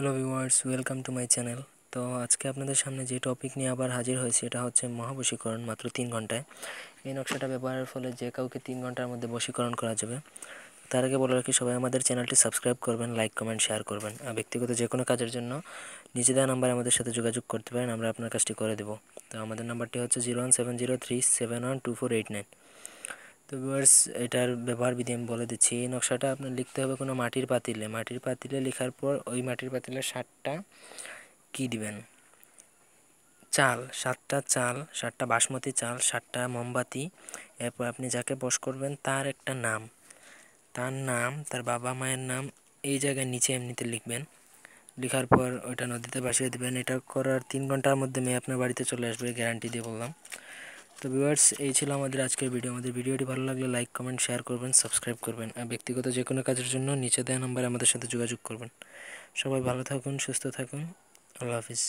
Hello viewers welcome to my channel তো আজকে আপনাদের সামনে যে টপিক নিয়ে আবার হাজির হয়েছে, এটা হচ্ছে মহাবশীকরণ মাত্র তিন ঘন্টায়। এই নকশাটা ব্যবহারের ফলে যে কাউকে তিন ঘণ্টার মধ্যে বশীকরণ করা যাবে, তার আগে বলে রাখি, সবাই আমাদের চ্যানেলটি সাবস্ক্রাইব করবেন লাইক কমেন্ট শেয়ার করবেন। আর ব্যক্তিগত যে কোনো কাজের জন্য নিচে দেওয়া নাম্বারে আমাদের সাথে যোগাযোগ করতে পারেন, আমরা আপনার কাজটি করে দেবো। তো আমাদের নাম্বারটি হচ্ছে zero one seven zero three seven one two four eight nine তো ভিউয়ার্স এটার ব্যবহার বিধি আমি বলে দিচ্ছি। এই নকশাটা আপনার লিখতে হবে কোনো মাটির পাতিলে। মাটির পাতিলে লেখার পর ওই মাটির পাতিলে সাতটা কি দিবেন? চাল, সাতটা চাল, সাতটা বাসমতি চাল, সাতটা মোমবাতি। এরপর আপনি যাকে বস করবেন তার একটা নাম। তার নাম, তার বাবা মায়ের নাম এই জায়গায় নিচে এমনিতে লিখবেন। লেখার পর ওইটা নদীতে ভাসিয়ে দেবেন। এটা করার তিন ঘণ্টার মধ্যে মেয়ে আপনার বাড়িতে চলে আসবে, গ্যারান্টি দিয়ে বললাম। তো ভিউয়ার্স, এই ছিল আমাদের আজকের ভিডিও আমাদের ভিডিওটি ভালো লাগলে লাইক কমেন্ট শেয়ার করবেন সাবস্ক্রাইব করবেন আর ব্যক্তিগত যে কোনো কাজের জন্য নিচে দেওয়া নাম্বারে আমাদের সাথে যোগাযোগ করবেন। সবাই ভালো থাকুন, সুস্থ থাকুন। আল্লাহ হাফিজ।